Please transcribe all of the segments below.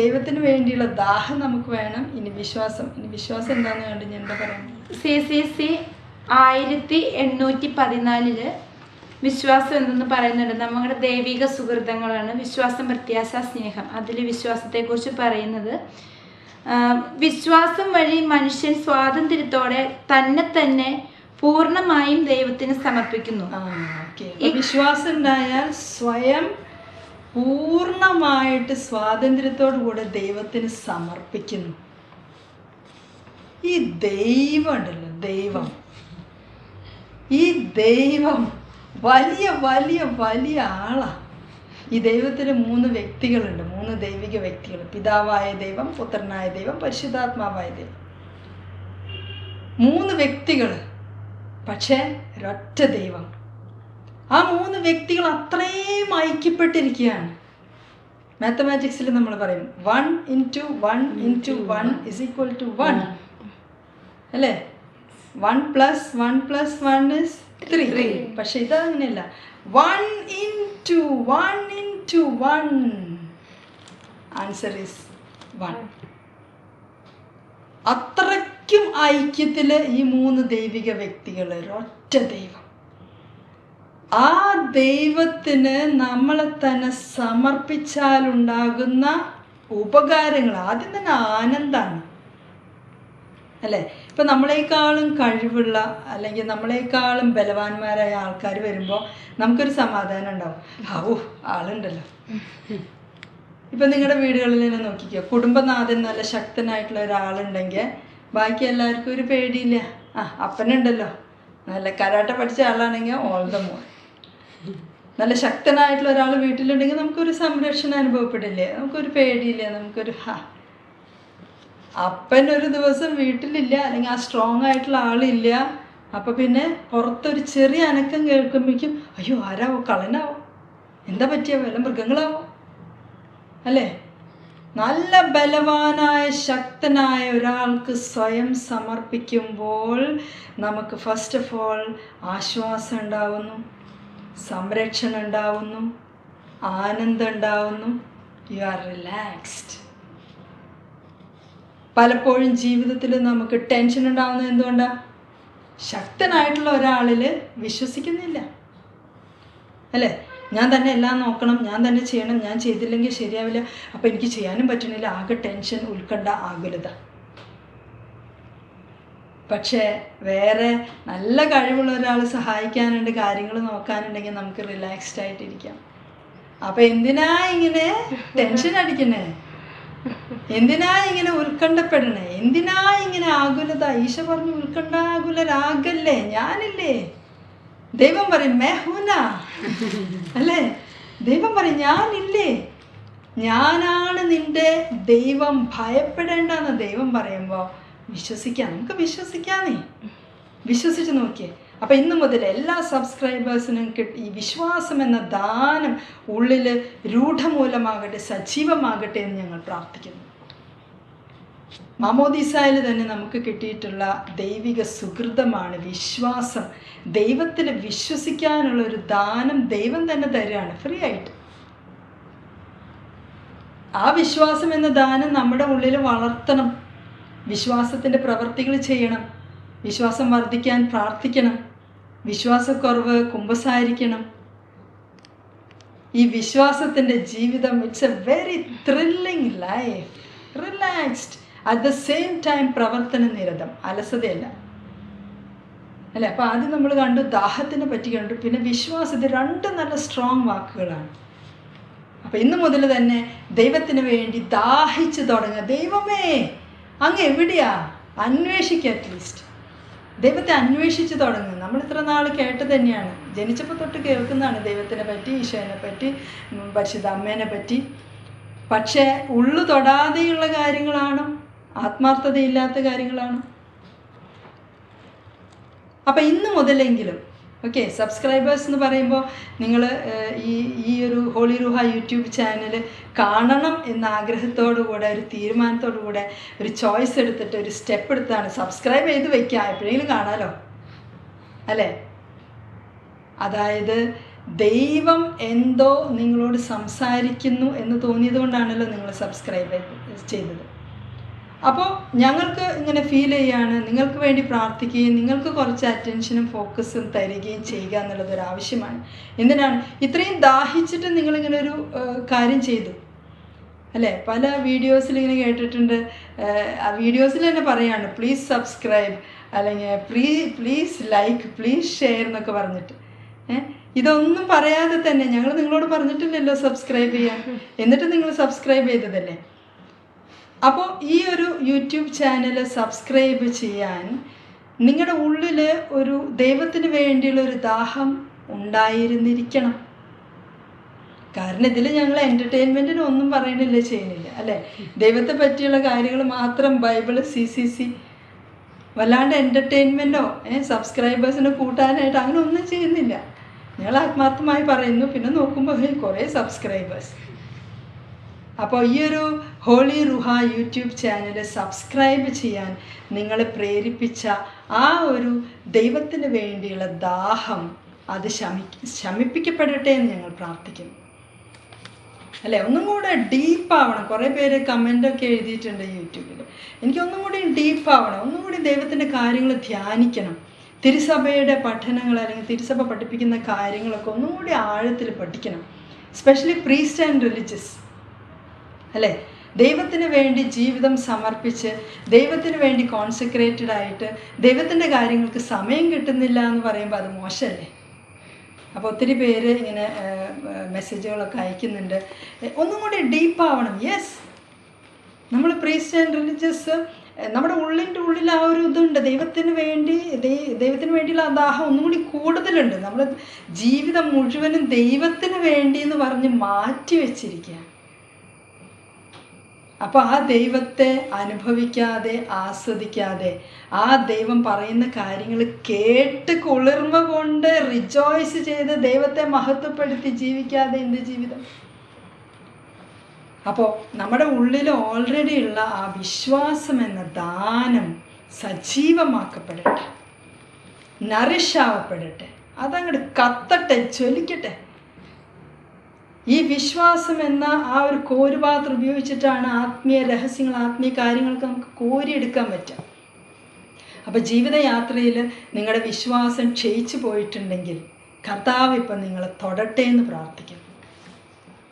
ദൈവത്തിന് വേണ്ടിയുള്ള ദാഹം നമുക്ക് വേണം. ഇനി വിശ്വാസം. ഇനി വിശ്വാസം എന്താണെന്ന് കണ്ട് ഞാൻ എന്താ പറയുന്നത് സി സി സി ആയിരത്തി എണ്ണൂറ്റി പതിനാലിൽ വിശ്വാസം എന്തെന്ന് പറയുന്നുണ്ട്? നമ്മുടെ ദൈവിക സുഹൃതങ്ങളാണ് വിശ്വാസം പ്രത്യാശ സ്നേഹം. അതിൽ വിശ്വാസത്തെക്കുറിച്ച് പറയുന്നത് വിശ്വാസം വഴി മനുഷ്യൻ സ്വാതന്ത്ര്യത്തോടെ തന്നെ തന്നെ പൂർണമായും ദൈവത്തിന് സമർപ്പിക്കുന്നു. വിശ്വാസം ഉണ്ടായാൽ സ്വയം പൂർണമായിട്ട് സ്വാതന്ത്ര്യത്തോടു കൂടെ ദൈവത്തിന് സമർപ്പിക്കുന്നു. ഈ ദൈവം ഉണ്ടല്ലോ ദൈവം. ഈ ദൈവം വലിയ വലിയ വലിയ ആളാ. ഈ ദൈവത്തിന് മൂന്ന് വ്യക്തികളുണ്ട് മൂന്ന് ദൈവിക വ്യക്തികൾ. പിതാവായ ദൈവം പുത്രനായ ദൈവം പരിശുദ്ധാത്മാവായ ദൈവം. മൂന്ന് വ്യക്തികൾ പക്ഷേ ഒരൊറ്റ ദൈവം. ആ മൂന്ന് വ്യക്തികൾ അത്രയും ഐക്യപ്പെട്ടിരിക്കുകയാണ്. മാത്തമാറ്റിക്സിൽ നമ്മൾ പറയും one into one into one is equal to one അല്ലേ? One plus one plus one is three പക്ഷെ ഇത് അങ്ങനെയല്ല one into one into one answer is one അത്രയ്ക്കും ഐക്യത്തിൽ ഈ മൂന്ന് ദൈവിക വ്യക്തികൾ ഒരൊറ്റ ദൈവം. ആ ദൈവത്തിന് നമ്മളെ തന്നെ സമർപ്പിച്ചാലുണ്ടാകുന്ന ഉപകാരങ്ങൾ. ആദ്യം തന്നെ ആനന്ദാണ്. അല്ലേ? ഇപ്പം നമ്മളെക്കാളും കഴിവുള്ള അല്ലെങ്കിൽ നമ്മളെക്കാളും ബലവാന്മാരായ ആൾക്കാർ വരുമ്പോൾ നമുക്കൊരു സമാധാനം ഉണ്ടാവും. ഔ ആളുണ്ടല്ലോ. ഇപ്പം നിങ്ങളുടെ വീടുകളിൽ തന്നെ നോക്കിക്കോ. കുടുംബനാഥൻ നല്ല ശക്തനായിട്ടുള്ള ഒരാളുണ്ടെങ്കിൽ ബാക്കി എല്ലാവർക്കും ഒരു പേടിയില്ല. ആ അപ്പനുണ്ടല്ലോ. നല്ല കരാട്ട പഠിച്ച ആളാണെങ്കിൽ ഓൾ ദ മോർ നല്ല ശക്തനായിട്ടുള്ള ഒരാൾ വീട്ടിലുണ്ടെങ്കിൽ നമുക്കൊരു സംരക്ഷണം അനുഭവപ്പെടില്ലേ? നമുക്കൊരു പേടിയില്ല? നമുക്കൊരു ഹാ. അപ്പൻ ഒരു ദിവസം വീട്ടിലില്ല അല്ലെങ്കിൽ ആ സ്ട്രോങ് ആയിട്ടുള്ള ആളില്ല. അപ്പം പിന്നെ പുറത്തൊരു ചെറിയ അനക്കം കേൾക്കുമ്പോഴേക്കും അയ്യോ ആരാവോ? കളനാവോ എന്താ പറ്റിയ? വല്ല മൃഗങ്ങളാവോ? അല്ലേ? നല്ല ബലവാനായ ശക്തനായ ഒരാൾക്ക് സ്വയം സമർപ്പിക്കുമ്പോൾ നമുക്ക് ഫസ്റ്റ് ഓഫ് ഓൾ ആശ്വാസം ഉണ്ടാവുന്നു. സംരക്ഷണം ഉണ്ടാവുന്നു ആനന്ദം ഉണ്ടാവുന്നു യു ആർ റിലാക്സ്ഡ് പലപ്പോഴും ജീവിതത്തിൽ നമുക്ക് ടെൻഷൻ ഉണ്ടാവുന്നത് എന്തുകൊണ്ടാണ് ശക്തനായിട്ടുള്ള ഒരാളിൽ വിശ്വസിക്കുന്നില്ല. അല്ലേ? ഞാൻ തന്നെ എല്ലാം നോക്കണം ഞാൻ തന്നെ ചെയ്യണം ഞാൻ ചെയ്തില്ലെങ്കിൽ ശരിയാവില്ല. അപ്പം എനിക്ക് ചെയ്യാനും പറ്റണില്ല ആകെ ടെൻഷൻ ഉത്കണ്ഠ ആകുലത. പക്ഷേ വേറെ നല്ല കഴിവുള്ള ഒരാൾ സഹായിക്കാനുണ്ട് കാര്യങ്ങൾ നോക്കാനുണ്ടെങ്കിൽ നമുക്ക് റിലാക്സ്ഡ് ആയിട്ടിരിക്കാം. അപ്പം എന്തിനാ ഇങ്ങനെ ടെൻഷൻ അടിക്കണേ എന്തിനാ ഇങ്ങനെ ഉത്കണ്ഠപ്പെടണേ? എന്തിനാ ഇങ്ങനെ ആകുലത? ഈശ പറഞ്ഞു ഉത്കണ്ഠാകുലരാകല്ലേ? ഞാനില്ലേ? ദൈവം പറയും മെഹൂന അല്ലേ? ദൈവം പറയും ഞാനില്ലേ? ഞാനാണ് നിന്റെ ദൈവം. ഭയപ്പെടേണ്ടെന്ന് ദൈവം പറയുമ്പോൾ വിശ്വസിക്കാം. നമുക്ക് വിശ്വസിക്കാനേ. വിശ്വസിച്ച് നോക്കിയേ. അപ്പം ഇന്ന് മുതൽ എല്ലാ സബ്സ്ക്രൈബേഴ്സിനും കിട്ടി ഈ വിശ്വാസം എന്ന ദാനം ഉള്ളിൽ രൂഢമൂലമാകട്ടെ സജീവമാകട്ടെ എന്ന് ഞങ്ങൾ പ്രാർത്ഥിക്കുന്നു. മാമോദീസായിൽ തന്നെ നമുക്ക് കിട്ടിയിട്ടുള്ള ദൈവിക സുഹൃതമാണ് വിശ്വാസം. ദൈവത്തിൽ വിശ്വസിക്കാനുള്ള ഒരു ദാനം ദൈവം തന്നെ തരികയാണ് ഫ്രീ ആയിട്ട്. ആ വിശ്വാസം എന്ന ദാനം നമ്മുടെ ഉള്ളിൽ വളർത്തണം. വിശ്വാസത്തിന്റെ പ്രവർത്തികൾ ചെയ്യണം. വിശ്വാസം വർദ്ധിക്കാൻ പ്രാർത്ഥിക്കണം. വിശ്വാസക്കുറവ് കുമ്പസാരിക്കണം. ഈ വിശ്വാസത്തിന്റെ ജീവിതം it's a very thrilling life relaxed at the same time പ്രവർത്തന നിരതം. അലസതയല്ല. അല്ലേ? അപ്പോൾ ആദ്യം നമ്മൾ കണ്ടു ദാഹത്തിനെ പറ്റി കണ്ടു. പിന്നെ വിശ്വാസത്തിൽ രണ്ട് നല്ല സ്ട്രോങ് വാക്കുകളാണ്. അപ്പോൾ ഇന്ന് മുതൽ തന്നെ ദൈവത്തിന് വേണ്ടി ദാഹിച്ചു തുടങ്ങുക. ദൈവമേ അങ്ങ് എവിടെയാ? അന്വേഷിക്കുക അറ്റ്ലീസ്റ്റ് ദൈവത്തെ അന്വേഷിച്ച് തുടങ്ങും. നമ്മൾ ഇത്ര നാൾ കേട്ട് തന്നെയാണ്. ജനിച്ചപ്പോൾ തൊട്ട് കേൾക്കുന്നതാണ് ദൈവത്തിനെ പറ്റി ഈശോനെ പറ്റി പരിശുദ്ധ അമ്മേനെ പറ്റി. പക്ഷേ ഉള്ളു തൊടാതെയുള്ള കാര്യങ്ങളാണ് ആത്മാർത്ഥതയില്ലാത്ത കാര്യങ്ങളാണോ. അപ്പം ഇന്ന് മുതലെങ്കിലും ഓക്കെ സബ്സ്ക്രൈബേഴ്സ് എന്ന് പറയുമ്പോൾ നിങ്ങൾ ഈ ഈ ഒരു ഹോളി റുഹ യൂട്യൂബ് ചാനൽ കാണണം എന്ന ആഗ്രഹത്തോടു കൂടെ ഒരു തീരുമാനത്തോടു കൂടെ ഒരു ചോയ്സ് എടുത്തിട്ട് ഒരു സ്റ്റെപ്പ് എടുത്താണ് സബ്സ്ക്രൈബ് ചെയ്ത് വയ്ക്കുക എപ്പോഴെങ്കിലും കാണാമല്ലോ അല്ലേ? അതായത് ദൈവം എന്തോ നിങ്ങളോട് സംസാരിക്കുന്നു എന്ന് തോന്നിയത് കൊണ്ടാണല്ലോ നിങ്ങൾ സബ്സ്ക്രൈബ് ചെയ്തത്. അപ്പോൾ ഞങ്ങൾക്ക് ഇങ്ങനെ ഫീൽ ചെയ്യാണ്. നിങ്ങൾക്ക് വേണ്ടി പ്രാർത്ഥിക്കുകയും നിങ്ങൾക്ക് കുറച്ച് അറ്റൻഷനും ഫോക്കസും തരികയും ചെയ്യുക എന്നുള്ളത് ഒരു ആവശ്യമാണ്. എന്തിനാണ്? ഇത്രയും ദാഹിച്ചിട്ട് നിങ്ങളിങ്ങനെ ഒരു കാര്യം ചെയ്തു. അല്ലേ? പല വീഡിയോസിൽ ഇങ്ങനെ കേട്ടിട്ടുണ്ട്. ആ വീഡിയോസിൽ തന്നെ പറയാണ് പ്ലീസ് സബ്സ്ക്രൈബ് അല്ലെങ്കിൽ പ്ലീ പ്ലീസ് ലൈക്ക് പ്ലീസ് ഷെയർ എന്നൊക്കെ പറഞ്ഞിട്ട്. ഇതൊന്നും പറയാതെ തന്നെ ഞങ്ങൾ നിങ്ങളോട് പറഞ്ഞിട്ടില്ലല്ലോ സബ്സ്ക്രൈബ് ചെയ്യാൻ. എന്നിട്ട് നിങ്ങൾ സബ്സ്ക്രൈബ് ചെയ്തതല്ലേ? അപ്പോൾ ഈ ഒരു യൂട്യൂബ് ചാനൽ സബ്സ്ക്രൈബ് ചെയ്യാൻ നിങ്ങളുടെ ഉള്ളിൽ ഒരു ദൈവത്തിന് വേണ്ടിയുള്ള ഒരു ദാഹം ഉണ്ടായിരുന്നിരിക്കണം. കാരണം ഇതിൽ ഞങ്ങൾ എന്റർടൈൻമെന്റിന് ഒന്നും പറയണില്ല ചെയ്യുന്നില്ല അല്ലേ? ദൈവത്തെ പറ്റിയുള്ള കാര്യങ്ങൾ മാത്രം ബൈബിൾ സി സി സി വല്ലാണ്ട് എന്റർടൈൻമെന്റോ സബ്സ്ക്രൈബേഴ്സിനെ കൂട്ടാനായിട്ട് അങ്ങനെ ഒന്നും ചെയ്യുന്നില്ല. ഞങ്ങൾ ആത്മാർത്ഥമായി പറയുന്നു. പിന്നെ നോക്കുമ്പോൾ കുറേ സബ്സ്ക്രൈബേഴ്സ്. അപ്പോൾ ഈ ഒരു holy Ruha YouTube channel subscribe ചെയ്യാൻ നിങ്ങളെ പ്രേരിപ്പിച്ച ആ ഒരു ദൈവത്തിന് വേണ്ടിയുള്ള ദാഹം അത് ശമി ശമിപ്പിക്കപ്പെടട്ടെ എന്ന് ഞങ്ങൾ പ്രാർത്ഥിക്കുന്നു. അല്ലേ? ഒന്നും കൂടെ ഡീപ്പ് ആവണം. കുറേ പേര് കമന്റൊക്കെ എഴുതിയിട്ടുണ്ട് യൂട്യൂബിൽ എനിക്ക് ഒന്നും കൂടി ഡീപ്പ് ആവണം. ഒന്നും കൂടി ദൈവത്തിന്റെ കാര്യങ്ങൾ ധ്യാനിക്കണം. തിരുസഭയുടെ പഠനങ്ങൾ അല്ലെങ്കിൽ തിരുസഭ പഠിപ്പിക്കുന്ന കാര്യങ്ങളൊക്കെ ഒന്നും കൂടി ആഴത്തിൽ പഠിക്കണം. സ്പെഷ്യലി പ്രീസ്റ്റ് ആൻഡ് റിലിജിയസ് അല്ലേ? ദൈവത്തിന് വേണ്ടി ജീവിതം സമർപ്പിച്ച് ദൈവത്തിന് വേണ്ടി കോൺസെൻട്രേറ്റഡ് ആയിട്ട് ദൈവത്തിന്റെ കാര്യങ്ങൾക്ക് സമയം കിട്ടുന്നില്ല എന്ന് പറയുമ്പോൾ അത് മോശമല്ലേ? അപ്പോൾ ഒത്തിരി പേര് ഇങ്ങനെ മെസ്സേജുകളൊക്കെ അയക്കുന്നുണ്ട്. ഒന്നും കൂടി ഡീപ്പ് ആവണം. യെസ് നമ്മൾ പ്രീസ്റ്റ് ആൻഡ് റിലീജിയസ് നമ്മുടെ ഉള്ളിന്റെ ഉള്ളിൽ ആ ഒരു ഇതുണ്ട്. ദൈവത്തിന് വേണ്ടി ദൈവത്തിന് വേണ്ടിയുള്ള ആ ദാഹം ഒന്നും കൂടി കൂടുതലുണ്ട്. നമ്മൾ ജീവിതം മുഴുവനും ദൈവത്തിന് വേണ്ടി എന്ന് പറഞ്ഞ് മാറ്റി വെച്ചിരിക്കുക അപ്പോൾ ആ ദൈവത്തെ അനുഭവിക്കാതെ ആസ്വദിക്കാതെ ആ ദൈവം പറയുന്ന കാര്യങ്ങൾ കേട്ട് കുളിർമ കൊണ്ട് റിജോയ്സ് ചെയ്ത് ദൈവത്തെ മഹത്വപ്പെടുത്തി ജീവിക്കാതെ എന്ത് ജീവിതം? അപ്പോൾ നമ്മുടെ ഉള്ളിൽ ഓൾറെഡി ഉള്ള ആ വിശ്വാസം എന്ന ദാനം സജീവമാക്കപ്പെടട്ടെ നറിഷാവപ്പെടട്ടെ അതങ്ങോട്ട് കത്തട്ടെ ജ്വലിക്കട്ടെ. ഈ വിശ്വാസം എന്ന ആ ഒരു കോരുപാത്രം ഉപയോഗിച്ചിട്ടാണ് ആത്മീയ രഹസ്യങ്ങൾ ആത്മീയ കാര്യങ്ങൾക്ക് നമുക്ക് കോരിയെടുക്കാൻ പറ്റുക. അപ്പോൾ ജീവിതയാത്രയിൽ നിങ്ങളുടെ വിശ്വാസം ക്ഷയിച്ചു പോയിട്ടുണ്ടെങ്കിൽ കർത്താവ് ഇപ്പം നിങ്ങളെ തൊടട്ടെ എന്ന് പ്രാർത്ഥിക്കും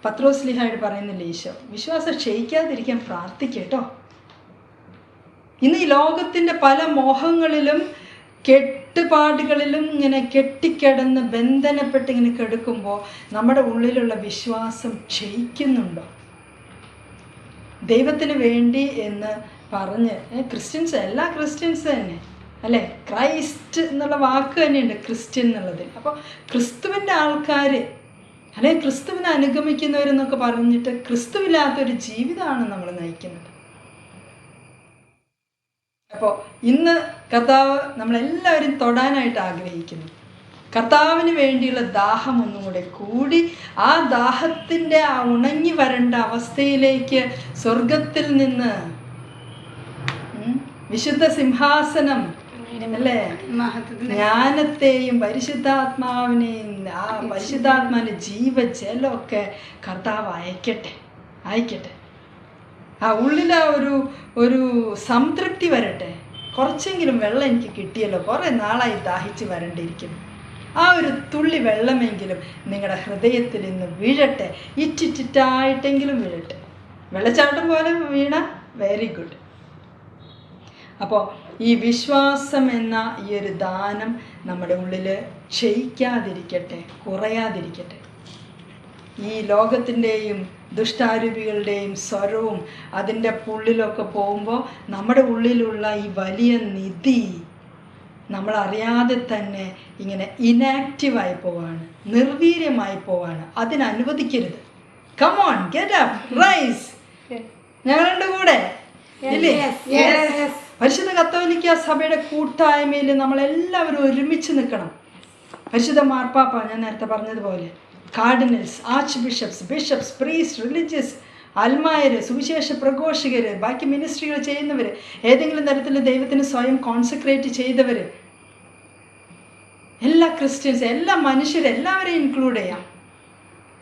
പത്രോസ്ലിഹായിട്ട് പറയുന്നില്ല ഈശോ വിശ്വാസം ക്ഷയിക്കാതിരിക്കാൻ പ്രാർത്ഥിക്കട്ടോ ഇന്ന് ഈ ലോകത്തിന്റെ പല മോഹങ്ങളിലും കെട്ടുപാടുകളിലും ഇങ്ങനെ കെട്ടിക്കിടന്ന് ബന്ധനപ്പെട്ട് ഇങ്ങനെ കെടുക്കുമ്പോൾ നമ്മുടെ ഉള്ളിലുള്ള വിശ്വാസം ക്ഷയിക്കുന്നുണ്ടോ? ദൈവത്തിന് വേണ്ടി എന്ന് പറഞ്ഞ് ക്രിസ്ത്യൻസ് എല്ലാ ക്രിസ്ത്യൻസ് തന്നെ അല്ലേ? ക്രൈസ്റ്റ് എന്നുള്ള വാക്ക് തന്നെയുണ്ട് ക്രിസ്ത്യൻ എന്നുള്ളത്. അപ്പോൾ ക്രിസ്തുവിന്റെ ആൾക്കാർ അല്ലെ ക്രിസ്തുവിനെ അനുഗമിക്കുന്നവരെന്നൊക്കെ പറഞ്ഞിട്ട് ക്രിസ്തുവില്ലാത്തൊരു ജീവിതമാണ് നമ്മൾ നയിക്കുന്നത്. അപ്പോൾ ഇന്ന് കർത്താവ് നമ്മളെല്ലാവരും തൊടാനായിട്ട് ആഗ്രഹിക്കുന്നു. കർത്താവിന് വേണ്ടിയുള്ള ദാഹം ഒന്നും കൂടെ കൂടി ആ ദാഹത്തിന്റെ ആ ഉണങ്ങി വരേണ്ട അവസ്ഥയിലേക്ക് സ്വർഗത്തിൽ നിന്ന് വിശുദ്ധ സിംഹാസനം അല്ലേ? ജ്ഞാനത്തെയും പരിശുദ്ധാത്മാവിനെയും ആ പരിശുദ്ധാത്മാവിന്റെ ജീവജലമൊക്കെ കർത്താവ് അയക്കട്ടെ അയക്കട്ടെ. ആ ഉള്ളിലെ ഒരു ഒരു സംതൃപ്തി വരട്ടെ. കുറച്ചെങ്കിലും വെള്ളം എനിക്ക് കിട്ടിയല്ലോ. കുറേ നാളായി ദാഹിച്ച് വരണ്ടിരിക്കുന്നു. ആ ഒരു തുള്ളി വെള്ളമെങ്കിലും നിങ്ങളുടെ ഹൃദയത്തിൽ ഇന്ന് വീഴട്ടെ. ഇറ്റിറ്റിറ്റായിട്ടെങ്കിലും വീഴട്ടെ. വെള്ളച്ചാട്ടം പോലെ വീണ വെരി ഗുഡ് അപ്പോൾ ഈ വിശ്വാസം എന്ന ഈ ഒരു ദാനം നമ്മുടെ ഉള്ളിൽ ക്ഷയിക്കാതിരിക്കട്ടെ കുറയാതിരിക്കട്ടെ. ഈ ലോകത്തിന്റെയും ദുഷ്ടാരൂപികളുടെയും സ്വരവും അതിന്റെ പുള്ളിലൊക്കെ പോകുമ്പോൾ നമ്മുടെ ഉള്ളിലുള്ള ഈ വലിയ നിധി നമ്മളറിയാതെ തന്നെ ഇങ്ങനെ ഇനാക്റ്റീവായി പോവാണ് നിർവീര്യമായി പോവാണ്. അതിനനുവദിക്കരുത് come on get up rise ഞങ്ങളുടെ കൂടെ ഇല്ലേ? പരിശുദ്ധ കത്തോലിക്ക സഭയുടെ കൂട്ടായ്മയിൽ നമ്മളെല്ലാവരും ഒരുമിച്ച് നിൽക്കണം. പരിശുദ്ധ മാർപ്പാപ്പ ഞാൻ നേരത്തെ പറഞ്ഞതുപോലെ cardinals archbishops bishops priest religious അൽമായർ സുവിശേഷ പ്രഘോഷകർ ബാക്കി മിനിസ്ട്രികൾ ചെയ്യുന്നവർ ഏതെങ്കിലും തരത്തിൽ ദൈവത്തിന് സ്വയം കോൺസെൻട്രേറ്റ് ചെയ്തവർ എല്ലാ ക്രിസ്ത്യൻസ് എല്ലാ മനുഷ്യരും എല്ലാവരെയും ഇൻക്ലൂഡ് ചെയ്യാം.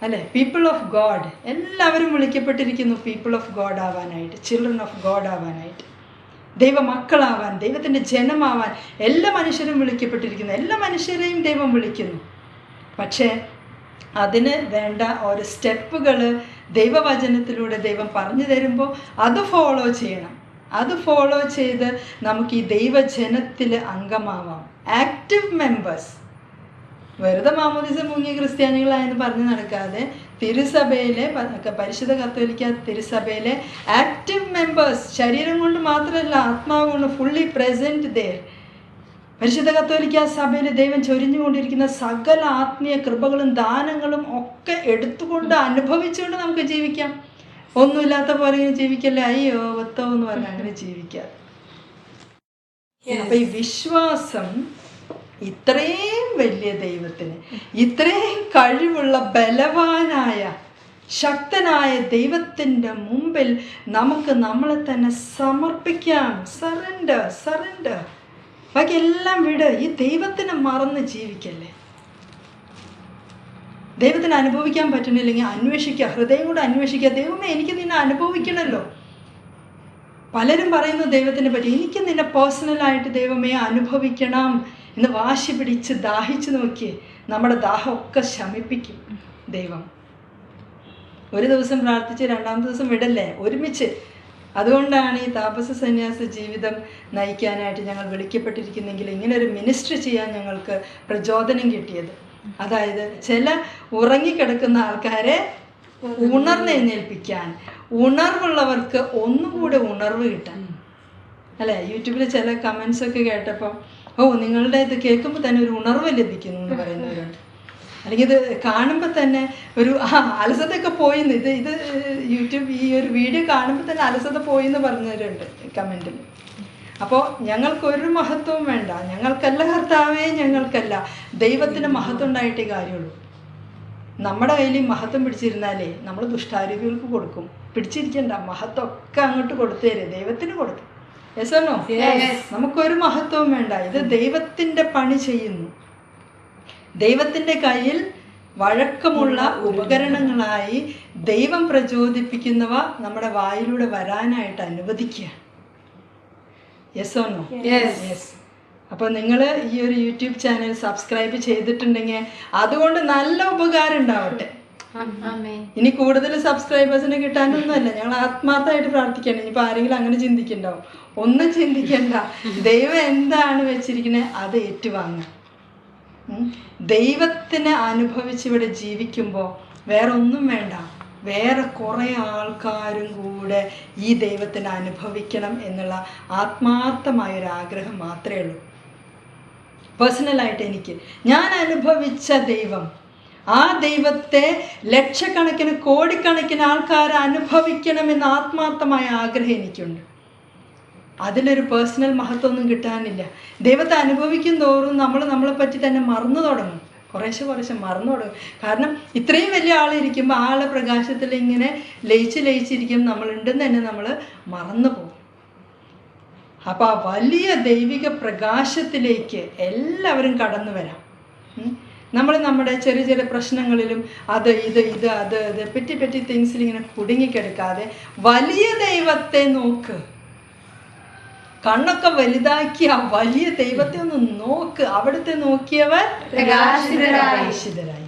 അല്ലേ? പീപ്പിൾ ഓഫ് ഗോഡ് എല്ലാവരും വിളിക്കപ്പെട്ടിരിക്കുന്നു പീപ്പിൾ ഓഫ് ഗോഡ് ആവാനായിട്ട് ചിൽഡ്രൻ ഓഫ് ഗോഡ് ആവാനായിട്ട്. ദൈവ മക്കളാവാൻ ദൈവത്തിന്റെ ജനമാവാൻ എല്ലാ മനുഷ്യരും വിളിക്കപ്പെട്ടിരിക്കുന്നു. എല്ലാ മനുഷ്യരെയും ദൈവം വിളിക്കുന്നു. പക്ഷേ അതിന് വേണ്ട ഒരു സ്റ്റെപ്പുകൾ ദൈവവചനത്തിലൂടെ ദൈവം പറഞ്ഞു തരുമ്പോൾ അത് ഫോളോ ചെയ്യണം. അത് ഫോളോ ചെയ്ത് നമുക്ക് ഈ ദൈവജനത്തിൽ അംഗമാവാം. ആക്റ്റീവ് മെമ്പേഴ്സ് വെറുതെ മാമോദിസ മുങ്ങിയ ക്രിസ്ത്യാനികളായെന്ന് പറഞ്ഞു നടക്കാതെ തിരുസഭയിലെ പരിശുദ്ധ കത്തോലിക്ക തിരുസഭയിലെ ആക്റ്റീവ് മെമ്പേഴ്സ് ശരീരം കൊണ്ട് മാത്രമല്ല ആത്മാവ് കൊണ്ട് ഫുള്ളി പ്രസന്റ് there. പരിശുദ്ധ കത്തോലിക്ക സഭയിൽ ദൈവം ചൊരിഞ്ഞുകൊണ്ടിരിക്കുന്ന സകല ആത്മീയ കൃപകളും ദാനങ്ങളും ഒക്കെ എടുത്തുകൊണ്ട് അനുഭവിച്ചുകൊണ്ട് നമുക്ക് ജീവിക്കാം. ഒന്നുമില്ലാത്ത പോലെ ഇങ്ങനെ ജീവിക്കല്ലേ? അയ്യോ ഒത്തോ എന്ന് പറഞ്ഞാൽ അങ്ങനെ ജീവിക്കാം. അപ്പൊ ഈ വിശ്വാസം ഇത്രയും വലിയ ദൈവത്തിന് ഇത്രയും കഴിവുള്ള ബലവാനായ ശക്തനായ ദൈവത്തിന്റെ മുമ്പിൽ നമുക്ക് നമ്മളെ തന്നെ സമർപ്പിക്കാം. സറണ്ടർ സറണ്ടർ ബാക്കി എല്ലാം വിട്. ഈ ദൈവത്തിനെ മറന്ന് ജീവിക്കല്ലേ? ദൈവത്തിന് അനുഭവിക്കാൻ പറ്റുന്നില്ലെങ്കിൽ അന്വേഷിക്കുക. ഹൃദയം കൂടെ അന്വേഷിക്കുക. ദൈവമേ എനിക്ക് നിന്നെ അനുഭവിക്കണമല്ലോ പലരും പറയുന്നു ദൈവത്തിനെ പറ്റി എനിക്ക് നിന്നെ പേഴ്സണലായിട്ട് ദൈവമേ അനുഭവിക്കണം എന്ന് വാശി പിടിച്ച് ദാഹിച്ചു നോക്കി നമ്മുടെ ദാഹമൊക്കെ ശമിപ്പിക്കും ദൈവം. ഒരു ദിവസം പ്രാർത്ഥിച്ച് രണ്ടാമത്തെ ദിവസം വിടല്ലേ? ഒരുമിച്ച് അതുകൊണ്ടാണ് ഈ താപസ സന്യാസ ജീവിതം നയിക്കാനായിട്ട് ഞങ്ങൾ വിളിക്കപ്പെട്ടിരിക്കുന്നെങ്കിൽ ഇങ്ങനെ ഒരു മിനിസ്റ്റർ ചെയ്യാൻ ഞങ്ങൾക്ക് പ്രചോദനം കിട്ടിയത്. അതായത് ചില ഉറങ്ങിക്കിടക്കുന്ന ആൾക്കാരെ ഉണർന്നെഴുന്നേൽപ്പിക്കാൻ ഉണർവുള്ളവർക്ക് ഒന്നുകൂടെ ഉണർവ് കിട്ടാൻ. അല്ലേ? യൂട്യൂബിൽ ചില കമൻസ് ഒക്കെ കേട്ടപ്പോൾ ഓ നിങ്ങളുടെ ഇത് കേൾക്കുമ്പോൾ തന്നെ ഒരു ഉണർവ് ലഭിക്കുന്നു എന്ന് പറയുന്നവരുണ്ട് അല്ലെങ്കിൽ ഇത് കാണുമ്പോൾ തന്നെ ഒരു അലസതയൊക്കെ പോയിന്ന്. ഇത് ഇത് യൂട്യൂബ് ഈ ഒരു വീഡിയോ കാണുമ്പോൾ തന്നെ അലസത പോയി എന്ന് പറഞ്ഞവരുണ്ട് കമന്റിൽ അപ്പോൾ ഞങ്ങൾക്കൊരു മഹത്വവും വേണ്ട. ഞങ്ങൾക്കല്ല കർത്താവേ ഞങ്ങൾക്കല്ല. ദൈവത്തിന് മഹത്വം ഉണ്ടായിട്ടേ കാര്യമുള്ളൂ. നമ്മുടെ കയ്യിൽ മഹത്വം പിടിച്ചിരുന്നാലേ നമ്മൾ ദുഷ്ടാരൂപികൾക്ക് കൊടുക്കും. പിടിച്ചിരിക്കണ്ട. മഹത്വം ഒക്കെ അങ്ങോട്ട് കൊടുത്തേരേ ദൈവത്തിന് കൊടുക്കും യെസ് ആണോ നമുക്കൊരു മഹത്വവും വേണ്ട. ഇത് ദൈവത്തിന്റെ പണി ചെയ്യുന്നു. ദൈവത്തിന്റെ കയ്യിൽ വഴക്കമുള്ള ഉപകരണങ്ങളായി ദൈവം പ്രചോദിപ്പിക്കുന്നവ നമ്മുടെ വായിലൂടെ വരാനായിട്ട് അനുവദിക്കുക. യെസ് ഓർണോ യെസ് അപ്പോൾ നിങ്ങൾ ഈ ഒരു യൂട്യൂബ് ചാനൽ സബ്സ്ക്രൈബ് ചെയ്തിട്ടുണ്ടെങ്കിൽ അതുകൊണ്ട് നല്ല ഉപകാരം ഉണ്ടാവട്ടെ. ഇനി കൂടുതൽ സബ്സ്ക്രൈബേഴ്സിനെ കിട്ടാനൊന്നുമല്ല. ഞങ്ങൾ ആത്മാർത്ഥമായിട്ട് പ്രാർത്ഥിക്കണം ഇനിയിപ്പോൾ ആരെങ്കിലും അങ്ങനെ ചിന്തിക്കണ്ടാവും ഒന്നും ചിന്തിക്കണ്ട. ദൈവം എന്താണ് വെച്ചിരിക്കുന്നത് അത് ഏറ്റുവാങ്ങാം ഉം. ദൈവത്തിനെ അനുഭവിച്ച് ഇവിടെ ജീവിക്കുമ്പോൾ വേറെ ഒന്നും വേണ്ട. വേറെ കുറേ ആൾക്കാരും കൂടെ ഈ ദൈവത്തിനെ അനുഭവിക്കണം എന്നുള്ള ആത്മാർത്ഥമായൊരു ആഗ്രഹം മാത്രമേ ഉള്ളൂ. പേഴ്സണലായിട്ട് എനിക്ക്. ഞാൻ അനുഭവിച്ച ദൈവം. ആ ദൈവത്തെ ലക്ഷക്കണക്കിന് കോടിക്കണക്കിന് ആൾക്കാർ അനുഭവിക്കണമെന്ന് ആത്മാർത്ഥമായ ആഗ്രഹം എനിക്കുണ്ട്. അതിലൊരു പേഴ്സണൽ മഹത്വമൊന്നും കിട്ടാനില്ല. ദൈവത്തെ അനുഭവിക്കും തോറും നമ്മൾ നമ്മളെ പറ്റി തന്നെ മറന്നു തുടങ്ങും. കുറേശ്ശെ കുറേശ്ശെ മറന്നു തുടങ്ങും. കാരണം ഇത്രയും വലിയ ആളിരിക്കുമ്പോൾ ആളെ പ്രകാശത്തിൽ ഇങ്ങനെ ലയിച്ച് ലയിച്ചിരിക്കും നമ്മളുണ്ടെന്ന് തന്നെ നമ്മൾ മറന്നു പോകും. അപ്പോൾ ആ വലിയ ദൈവിക പ്രകാശത്തിലേക്ക് എല്ലാവരും കടന്നു വരാം. നമ്മൾ നമ്മുടെ ചെറിയ ചെറിയ പ്രശ്നങ്ങളിലും അത് ഇത് ഇത് അത് ഇത് പെറ്റി പെറ്റി തിങ്സിൽ ഇങ്ങനെ കുടുങ്ങിക്കിടക്കാതെ വലിയ ദൈവത്തെ നോക്ക്. കണ്ണൊക്കെ വലുതാക്കി ആ വലിയ ദൈവത്തെ ഒന്ന് നോക്ക് അവിടുത്തെ നോക്കിയവർ പ്രകാശിതരായി. പ്രകാശിതരായി